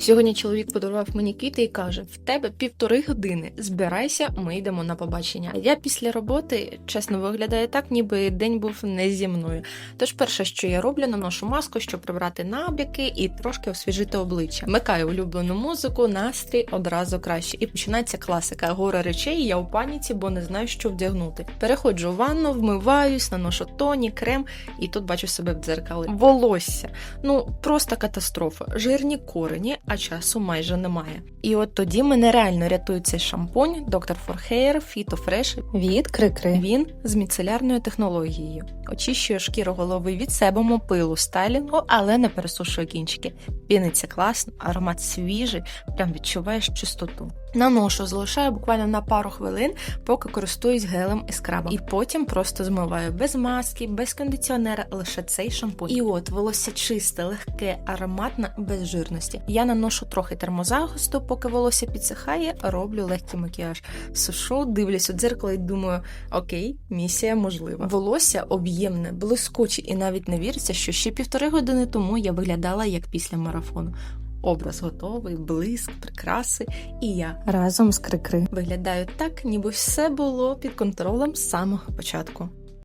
Сьогодні чоловік подарував мені квіти і каже: в тебе півтори години. Збирайся, ми йдемо на побачення. Я після роботи чесно виглядаю так, ніби день був не зі мною. Тож, перше, що я роблю, наношу маску, щоб прибрати набіки і трошки освіжити обличчя. Микаю улюблену музику, настрій одразу краще. І починається класика. Гора речей, я у паніці, бо не знаю, що вдягнути. Переходжу в ванну, вмиваюсь, наношу тоні, крем, і тут бачу себе в дзеркалі. Волосся. Ну просто катастрофа. Жирні корені, а часу майже немає. І от тоді мене реально рятує цей шампунь Dr. For Hair Fito Fresh Від крикри. він з міцелярною технологією. Очищує шкіру голови від себому пилу стайлінгу, але не пересушує кінчики. Піниться класно, аромат свіжий, прям відчуваєш чистоту. Наношу, залишаю буквально на пару хвилин, поки користуюсь гелем і скрабом. І потім просто змиваю без маски, без кондиціонера, лише цей шампунь. І от волосся чисте, легке, ароматне, без жирності. Я наношу трохи термозахисту, поки волосся підсихає, роблю легкий макіяж. Сушу, дивлюсь у дзеркало і думаю, окей, місія можлива. Волосся об'ємне, блискуче, і навіть не віриться, що ще півтори години тому я виглядала як після марафону. Образ готовий, блиск, прикраси, і я Разом з крикри. виглядаю так, ніби все було під контролем з самого початку.